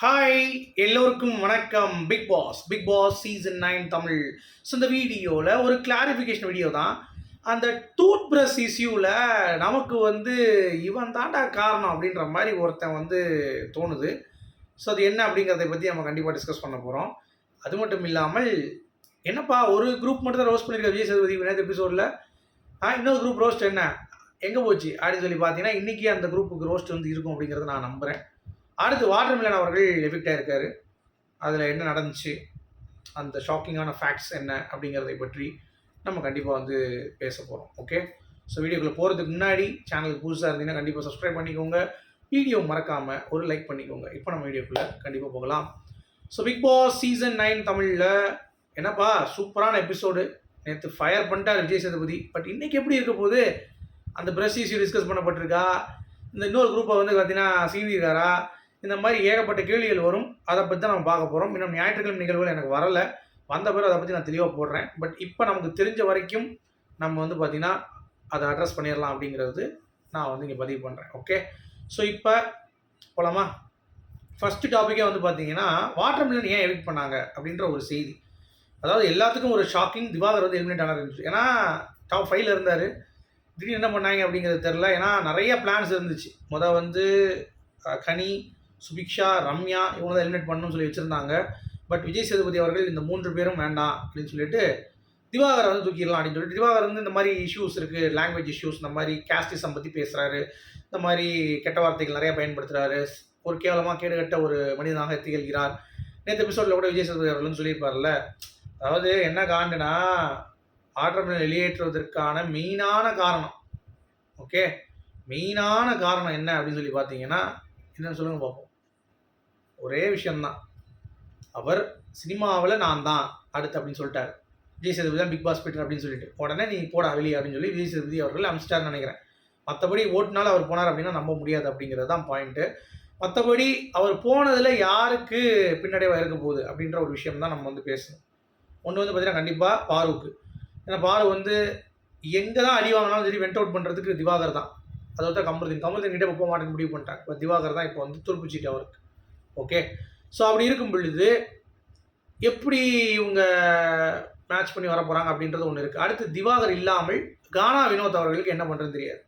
Hi எல்லோருக்கும் வணக்கம். Bigg Boss Bigg Boss season nine Tamil. So இந்த வீடியோவில் ஒரு கிளாரிஃபிகேஷன் வீடியோ தான். அந்த டூத் ப்ரஷ் இஷ்யூவில் நமக்கு வந்து இவன் தாண்டா காரணம் அப்படின்ற மாதிரி ஒருத்தன் வந்து தோணுது. ஸோ அது என்ன அப்படிங்கிறத பற்றி நம்ம கண்டிப்பாக டிஸ்கஸ் பண்ண போகிறோம் அது மட்டும் இல்லாமல் என்னப்பா ஒரு குரூப் மட்டும் தான் ரோஸ்ட் பண்ணியிருக்க விஜய் சேதுபதி விநாயகர் எபிசோடில் ஆ இன்னொரு குரூப் ரோஸ்ட் என்ன? எங்கே போச்சு? அப்படின்னு சொல்லி பார்த்தீங்கன்னா இன்றைக்கி அந்த குரூப்புக்கு ரோஸ்ட் வந்து இருக்கும் அப்படிங்கிறத நான் நம்புகிறேன் அடுத்து வாட்டர்மிலன் அவர்கள் எஃபெக்ட் ஆயிருக்காரு. அதில் என்ன நடந்துச்சு? அந்த ஷாக்கிங்கான ஃபேக்ட்ஸ் என்ன அப்படிங்கிறதை பற்றி நம்ம கண்டிப்பாக வந்து பேச போகிறோம் ஓகே ஸோ வீடியோக்குள்ளே போகிறதுக்கு முன்னாடி சேனலுக்கு புதுசாக இருந்தீங்கன்னா கண்டிப்பாக சப்ஸ்கிரைப் பண்ணிக்கோங்க. வீடியோ மறக்காமல் ஒரு லைக் பண்ணிக்கோங்க. இப்போ நம்ம வீடியோக்குள்ளே கண்டிப்பாக போகலாம். So Bigg Boss season nine தமிழில் என்னப்பா சூப்பரான எபிசோடு நேற்று ஃபயர் பண்ணிட்டார் விஜய் சேதுபதி. பட் இன்றைக்கி எப்படி இருக்க போது அந்த பிரஸ் இஷ்யூ டிஸ்கஸ் பண்ணப்பட்டிருக்கா? இந்த இன்னொரு குரூப்பை வந்து பார்த்தீங்கன்னா சீனியிருக்காரா இந்த மாதிரி ஏகப்பட்ட கேள்விகள் வரும். அதை பற்றி தான் நம்ம பார்க்க போகிறோம் இன்னும் ஞாயிற்றுக்கிழமை நிகழ்வுகள் எனக்கு வரல. வந்த பிறகு அதை பற்றி நான் தெளிவாக போடுறேன். பட் இப்போ நமக்கு தெரிஞ்ச வரைக்கும் நம்ம வந்து பார்த்திங்கன்னா அதை அட்ரஸ் பண்ணிடலாம் அப்படிங்கிறது நான் வந்து இங்கே பதிவு பண்ணுறேன் ஓகே ஸோ இப்போ போகலாமா ஃபஸ்ட்டு டாப்பிக்கே வந்து பார்த்தீங்கன்னா வாட்டர் மில்லன் ஏன் எவிட் பண்ணாங்க அப்படின்ற ஒரு செய்தி. அதாவது எல்லாத்துக்கும் ஒரு ஷாக்கிங் திவாகர் வந்து எலிமினேட் ஆனார் இருந்துச்சு ஏன்னா டாப் ஃபைவ்ல இருந்தார். திடீர்னு என்ன பண்ணாங்க அப்படிங்கிறது தெரில ஏன்னா நிறைய பிளான்ஸ் இருந்துச்சு. மொதல் வந்து கனி சுபிக்ஷா ரம்யா இவங்க தான் எலிமினேட் பண்ணணும்னு சொல்லி வச்சுருந்தாங்க. பட் விஜய் சேதுபதி அவர்கள் இந்த மூன்று பேரும் வேண்டாம் அப்படின்னு சொல்லிட்டு திவாகரை வந்து தூக்கிடலாம் அப்படின்னு சொல்லிட்டு திவாகர் வந்து இந்த மாதிரி இஷ்யூஸ் இருக்குது லாங்குவேஜ் இஷ்யூஸ் இந்த மாதிரி கேஸ்டிசம் பற்றி பேசுகிறாரு இந்த மாதிரி கெட்ட வார்த்தைகள் நிறைய பயன்படுத்துகிறாரு ஒரு கேவலமாக கேடுகட்ட ஒரு மனிதனாக திகழ்கிறார். நேற்று எபிசோடில் கூட விஜய் சேதுபதி அவர்கள்னு சொல்லியிருப்பார்ல அதாவது என்ன காண்டுனா ஆற்றமில் வெளியேற்றுவதற்கான மெயினான காரணம். ஓகே மெயினான காரணம் என்ன அப்படின்னு சொல்லி பார்த்தீங்கன்னா என்னன்னு சொல்லுங்க பார்ப்போம். ஒரே விஷயம்தான். அவர் சினிமாவில் நான் தான் அடுத்து அப்படின்னு சொல்லிட்டார். விஜய் சேதுபதி தான் பிக் பாஸ் போயிட்டு அப்படின்னு சொல்லிட்டு. உடனே நீ போடா வெளியே அப்படின்னு சொல்லி விஜய் சேதுபதி அவர்கள் அமிச்சிட்டார்னு நினைக்கிறேன். மற்றபடி ஓட்டுனால அவர் போனார் அப்படின்னா நம்ப முடியாது அப்படிங்கிறது தான் பாயிண்ட்டு மற்றபடி அவர் போனதில் யாருக்கு பின்னடைவாக இருக்க போகுது அப்படின்ற ஒரு விஷயம் தான் நம்ம வந்து பேசணும். ஒன்று வந்து பார்த்தீங்கன்னா கண்டிப்பாக பாருக்கு ஏன்னா பாரு வந்து எங்கே தான் அடி வாங்கினாலும் சரி வெண்ட் அவுட் பண்ணுறதுக்கு திவாகர் தான். அதை அதாவது கமருதீன் கமருதீன் கிட்ட போக மாட்டேன்னு முடிவு பண்ணிட்டாங்க இப்போ திவாகர் தான் இப்போ வந்து துருப்புச்சிட்டு அவருக்கு. ஓகே ஸோ அப்படி இருக்கும் பொழுது எப்படி இவங்க மேட்ச் பண்ணி வர போகிறாங்க அப்படின்றது ஒன்று இருக்குது அடுத்து திவாகர் இல்லாமல் கானா வினோத் அவர்களுக்கு என்ன பண்ணுறதுன்னு தெரியாது.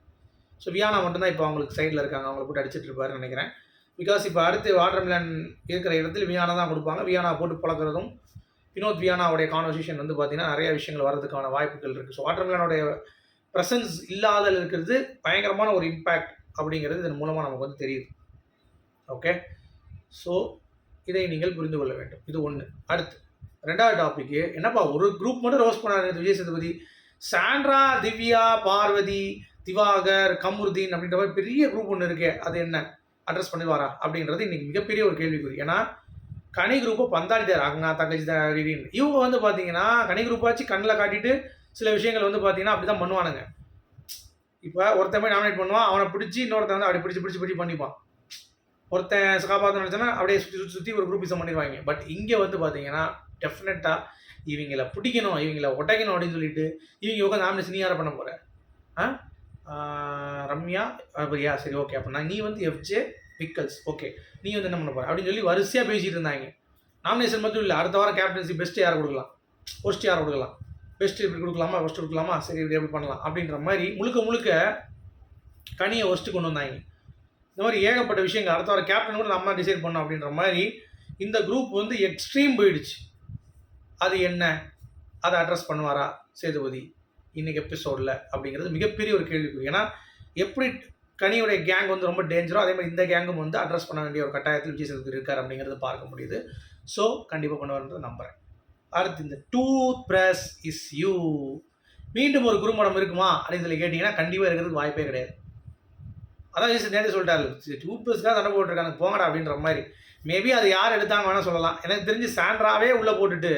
ஸோ வியானா மட்டும்தான் இப்போ அவங்களுக்கு சைடில் இருக்காங்க. அவங்களை போட்டு அடிச்சிட்டு இருப்பாருன்னு நினைக்கிறேன். பிகாஸ் இப்போ அடுத்து வாட்டர் மிலன் இருக்கிற இடத்துல வியானா தான் கொடுப்பாங்க. வியானா போட்டு பழக்கிறதும் வினோத் வியானாவுடைய கான்வர்சேஷன் வந்து பார்த்தீங்கன்னா நிறைய விஷயங்கள் வர்றதுக்கான வாய்ப்புகள் இருக்குது ஸோ வாட்டர் மிலனுடைய ப்ரெசன்ஸ் இல்லாதல் இருக்கிறது பயங்கரமான ஒரு இம்பேக்ட் அப்படிங்கிறது இதன் மூலமாக நமக்கு வந்து தெரியுது. ஓகே ஸோ இதை நீங்கள் புரிந்து கொள்ள வேண்டும். இது ஒன்று அடுத்து ரெண்டாவது டாபிக்கு என்னப்பா ஒரு குரூப் மட்டும் ரோஸ் பண்ணாரு விஜய் சேதுபதி. சாண்ட்ரா திவ்யா பார்வதி திவாகர் கமருதீன் அப்படின்ற மாதிரி பெரிய குரூப் ஒன்று இருக்கே அது என்ன? அட்ரஸ் பண்ணுவாரா அப்படின்றது இன்றைக்கி மிகப்பெரிய ஒரு கேள்விக்குறி. ஏன்னா கனி குரூப்பை பந்தாடிட்டார் அங்கா தங்கச்சி தான் இவங்க வந்து பார்த்தீங்கன்னா கனி குரூப்பாச்சு கண்ணில் காட்டிட்டு சில விஷயங்கள் வந்து பார்த்தீங்கன்னா அப்படி தான் பண்ணுவானுங்க. இப்போ ஒருத்தன் போய் நாமினேட் பண்ணுவான் அவனை பிடிச்சி இன்னொருத்தன் வந்து அப்படி பிடிச்சி பிடிச்சி பிடிச்சி பண்ணிப்பான். ஒருத்தன் சகாபாதம் நினச்சோன்னா அப்படியே சுற்றி சுற்றி சுற்றி ஒரு குரூப்பிசம் பண்ணிடுவாங்க. பட் இங்கே வந்து பார்த்தீங்கன்னா டெஃபினட்டாக இவங்கள பிடிக்கணும் இவங்கள உடைக்கணும் அப்படின்னு சொல்லிட்டு இவங்க உட்காந்து நாமினேஷன் நீ யாரை பண்ண போகிற ஆ? ரம்யா? அப்படியா சரி ஓகே அப்படின்னா நீ வந்து எஃப்ஜே பிக்கல்ஸ் ஓகே நீ வந்து என்ன பண்ண போகிற அப்படின்னு சொல்லி வரிசையாக பேசிகிட்டு இருந்தாங்க. நாமினேஷன் மட்டும் இல்லை அடுத்த வாரம் கேப்டன்சி பெஸ்ட்டு யார் கொடுக்கலாம்? ஃபர்ஸ்ட் யார் கொடுக்கலாம்? பெஸ்ட் இப்படி கொடுக்கலாமா? ஃபஸ்ட்டு கொடுக்கலாமா? சரி இப்படி எப்படி பண்ணலாம். அப்படின்ற மாதிரி முழுக்க முழுக்க கனியை ஃபஸ்ட்டு கொண்டு வந்தாங்க. இந்த மாதிரி ஏகப்பட்ட விஷயங்கள் அடுத்த வர கேப்டன் கூட நம்ம டிசைட் பண்ணோம் அப்படின்ற மாதிரி இந்த குரூப் வந்து எக்ஸ்ட்ரீம் போயிடுச்சு. அது என்ன? அதை அட்ரஸ் பண்ணுவாரா சேதுபதி இன்னைக்கு எபிசோடில் அப்படிங்கிறது மிகப்பெரிய ஒரு கேள்வி ஏன்னா எப்படி கனியுடைய கேங் வந்து ரொம்ப டேஞ்சரோ அதே மாதிரி இந்த கேங்கும் வந்து அட்ரஸ் பண்ண வேண்டிய ஒரு கட்டாயத்தில் விஜய் சேதுபதி இருக்கார் அப்படிங்கிறது பார்க்க முடியுது. ஸோ கண்டிப்பாக பண்ணுவார்ன்றதை நம்புகிறேன் அடுத்து இந்த டூத் பிரஸ் இஸ் யூ மீண்டும் ஒரு குறும்படம் இருக்குமா? அப்படின்னு சொல்லி கேட்டிங்கன்னா கண்டிப்பாக இருக்கிறதுக்கு வாய்ப்பே கிடையாது. அதான் ஜெயிச்சு நேரத்தை சொல்லிட்டாரு. டூத் பிரஸ்க்காக சண்டை போட்டுருக்காங்க. போங்கடா அப்படின்ற மாதிரி. மேபி அது யார் எடுத்தாங்க வேணால் சொல்லலாம். எனக்கு தெரிஞ்சு சாண்ட்ராவே உள்ளே போட்டுட்டு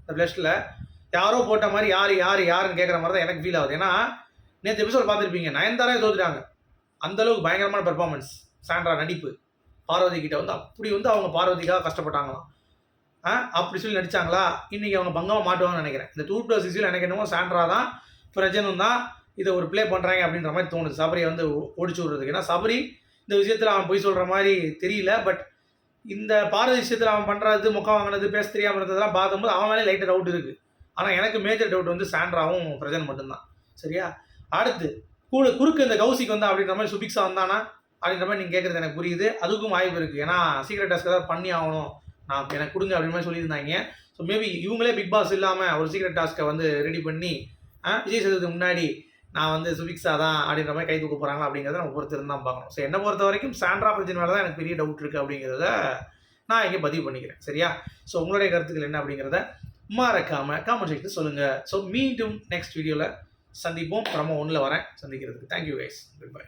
இந்த ப்ளஸ்ட்டில் யாரோ போட்ட மாதிரி யார் யார் யாருன்னு கேட்குற மாதிரி தான் எனக்கு ஃபீல் ஆகுது. ஏன்னா நேற்று எபிசோட் பார்த்துருப்பீங்க. நயன்தாராவே தோத்துட்டாங்க. அந்தளவுக்கு பயங்கரமான பெர்ஃபார்மன்ஸ் சாண்ட்ரா நடிப்பு. பார்வதி கிட்ட வந்து அப்படி வந்து அவங்க பார்வதிக்காக கஷ்டப்பட்டாங்களாம். ஆ அப்படி சொல்லி நடிச்சாங்களா? இன்றைக்கி அவங்க பங்கமாக மாட்டுவாங்கன்னு நினைக்கிறேன். இந்த டூ ப்ளஸ் சிசியில் எனக்கு என்னமோ சாண்ட்ரா தான் பிரஜனும் தான் இதை ஒரு ப்ளே பண்ணுறாங்க அப்படின்ற மாதிரி தோணுது. சபரியை வந்து ஓடிச்சு விடுறதுக்கு. ஏன்னா சபரி இந்த விஷயத்தில் அவன் போய் சொல்கிற மாதிரி தெரியல. பட் இந்த பாரதி விஷயத்தில் அவன் பண்ணுறது முகம் வாங்கினது பேச தெரியாமல் இருந்ததெல்லாம் பார்க்கும்போது அவன் மேலே லைட்டாக டவுட் இருக்குது ஆனால் எனக்கு மேஜர் டவுட் வந்து சாண்ட்ராவும் பிரஜன் மட்டும்தான். சரியா? அடுத்து கூட குறுக்கு இந்த கௌசிக்கு வந்து அப்படின்ற மாதிரி சுபிக்ஸா வந்தானா அப்படின்ற மாதிரி நீங்கள் கேட்குறது எனக்கு புரியுது. அதுக்கும் வாய்ப்பு இருக்குது ஏன்னா சீக்ரெட் டாஸ்க் ஏதாவது பண்ணி ஆகணும். நான் எனக்கு கொடுங்க அப்படின்ற மாதிரி சொல்லியிருந்தாங்க. ஸோ மேபி இவங்களே பிக் பாஸ் இல்லாமல் ஒரு சீக்ரெட் டாஸ்க்கை வந்து ரெடி பண்ணி ஆ, விஜய் சேதுக்கு முன்னாடி நான் வந்து சுபிக்ஸா தான் அப்படின்ற மாதிரி கை தூக்க போகிறாங்களா அப்படிங்கிறத நம்ம பொறுத்து இருந்தால் பார்க்கணும். ஸோ என்னை பொறுத்த வரைக்கும் சாண்ட்ரா பிரச்சனை மேலே தான் எனக்கு பெரிய டவுட் இருக்குது அப்படிங்கிறத நான் இங்கே பதிவு பண்ணிக்கிறேன். சரியா? ஸோ உங்களுடைய கருத்துக்கள் என்ன அப்படிங்கிறத மறக்காமல் காமெண்ட் செக்ஷன் சொல்லுங்கள் ஸோ மீண்டும் நெக்ஸ்ட் வீடியோவில் சந்திப்போம். ப்ரமோ ஒன்றில் வரேன். சந்திக்கிறதுக்கு தேங்க்யூ கைஸ் குட் பை